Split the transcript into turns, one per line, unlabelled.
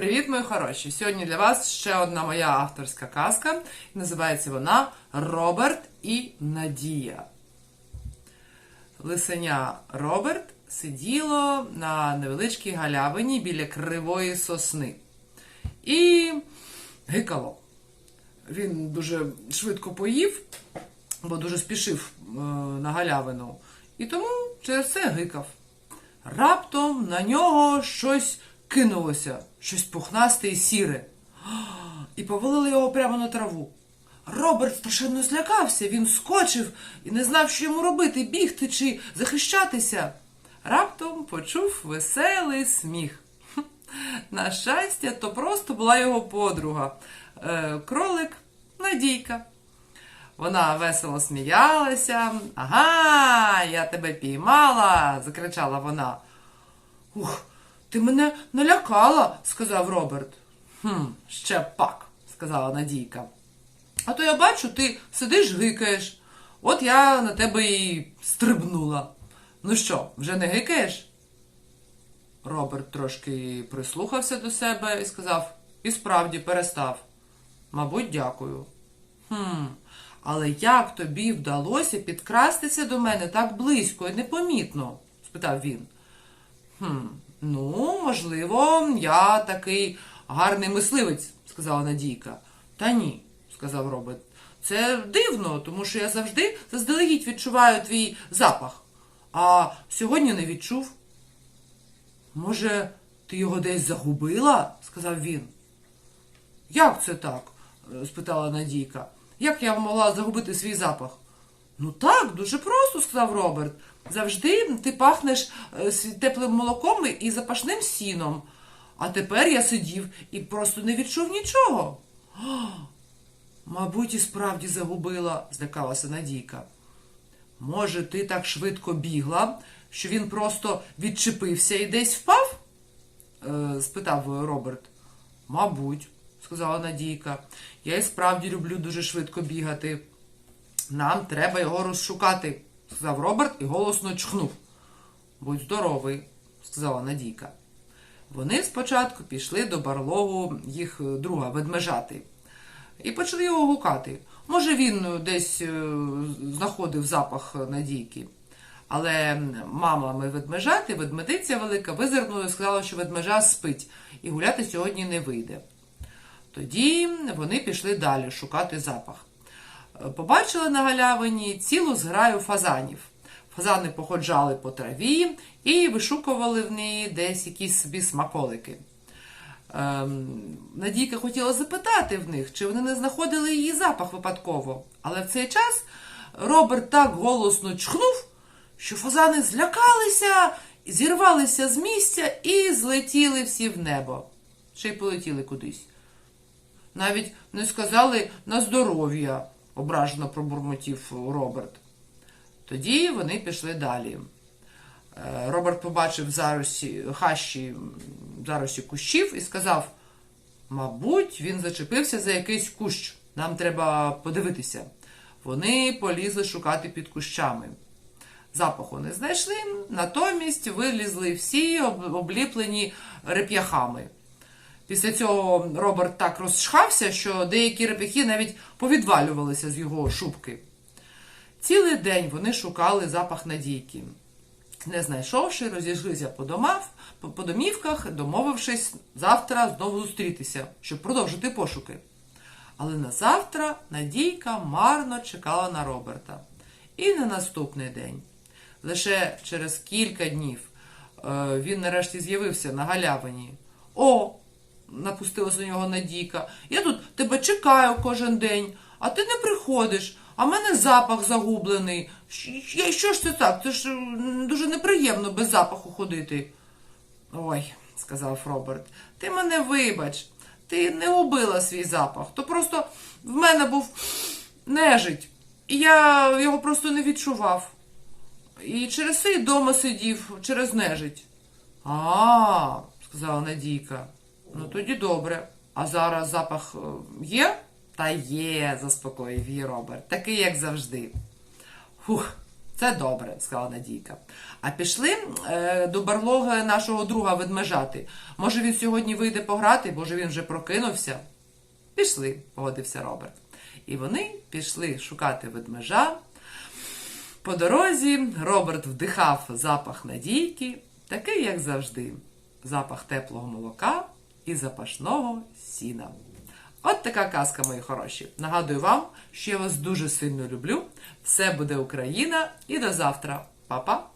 Привіт, мої хороші! Сьогодні для вас ще одна моя авторська казка. Називається вона Роберт і Надія. Лисеня Роберт сиділо на невеличкій галявині біля кривої сосни і гикало. Він дуже швидко поїв, бо дуже спішив е, на галявину, і тому через це гикав. Раптом на нього щось кинулося, щось пухнасте і сіре, і повалили його прямо на траву. Роберт страшенно злякався, він скочив і не знав, що йому робити, бігти чи захищатися. Раптом почув веселий сміх. На щастя, то просто була його подруга, е, кролик Надійка. Вона весело сміялася. Ага, я тебе піймала, закричала вона. Ух, ти мене налякала, сказав Роберт. Хм, ще пак, сказала Надійка. А то я бачу, ти сидиш, гикаєш. От я на тебе і стрибнула. Ну що, вже не гикаєш? Роберт трошки прислухався до себе і сказав, і справді перестав. Мабуть, дякую. Хм, але як тобі вдалося підкрастися до мене так близько і непомітно? спитав він. Хм, ну, можливо, я такий гарний мисливець, сказала Надійка. Та ні, сказав Роберт. Це дивно, тому що я завжди заздалегідь відчуваю твій запах, а сьогодні не відчув. Може, ти його десь загубила? сказав він. Як це так? е, спитала Надійка. Як я могла загубити свій запах? Ну так, дуже просто, сказав Роберт. Завжди ти пахнеш е, теплим молоком і запашним сіном. А тепер я сидів і просто не відчув нічого. Мабуть, і справді загубила, злякалася Надійка. Може, ти так швидко бігла, що він просто відчепився і десь впав? Е, спитав Роберт. Мабуть, сказала Надійка. Я і справді люблю дуже швидко бігати. Нам треба його розшукати, сказав Роберт і голосно чхнув. Будь здоровий, сказала Надійка. Вони спочатку пішли до барлогу їх друга ведмежати і почали його гукати. Може, він десь е, знаходив запах Надійки. Але мама ми ведмежати, ведмедиця велика, визирнула і сказала, що ведмежа спить і гуляти сьогодні не вийде. Тоді вони пішли далі шукати запах. Побачили на галявині цілу зграю фазанів. Фазани походжали по траві і вишукували в неї десь якісь собі смаколики. Ем, Надійка хотіла запитати в них, чи вони не знаходили її запах випадково. Але в цей час Роберт так голосно чхнув, що фазани злякалися, зірвалися з місця і злетіли всі в небо. Ще й полетіли кудись. Навіть не сказали на здоров'я, ображено пробурмотів Роберт. Тоді вони пішли далі. Е, Роберт побачив заросі, хащі заросі кущів і сказав: Мабуть, він зачепився за якийсь кущ. Нам треба подивитися. Вони полізли шукати під кущами. Запаху не знайшли, натомість вилізли всі обліплені реп'яхами. Після цього Роберт так розчхався, що деякі реп'яхи навіть повідвалювалися з його шубки. Цілий день вони шукали запах надійки. Не знайшовши, розійшлися по, домав, по, по домівках, домовившись завтра знову зустрітися, щоб продовжити пошуки. Але на завтра Надійка марно чекала на Роберта. І на наступний день. Лише через кілька днів е, він нарешті з'явився на галявині. О, напустилась у нього Надійка. Я тут тебе чекаю кожен день, а ти не приходиш, а в мене запах загублений. Що ж це так? Це ж дуже неприємно без запаху ходити. Ой, сказав Роберт, ти мене вибач, ти не убила свій запах. То просто в мене був нежить, і я його просто не відчував. І через це й дома сидів, через нежить. А, сказала Надійка. Ну тоді добре. А зараз запах е, є? Та є, заспокоїв її Роберт. Такий, як завжди. Фух, Це добре, сказала Надійка. А пішли е, до барлоги нашого друга ведмежати. Може, він сьогодні вийде пограти, може він вже прокинувся. Пішли, погодився Роберт. І вони пішли шукати ведмежа. По дорозі Роберт вдихав запах надійки, такий, як завжди, запах теплого молока і запашного сіна. От така казка, мої хороші. Нагадую вам, що я вас дуже сильно люблю. Все буде Україна і до завтра. Па-па!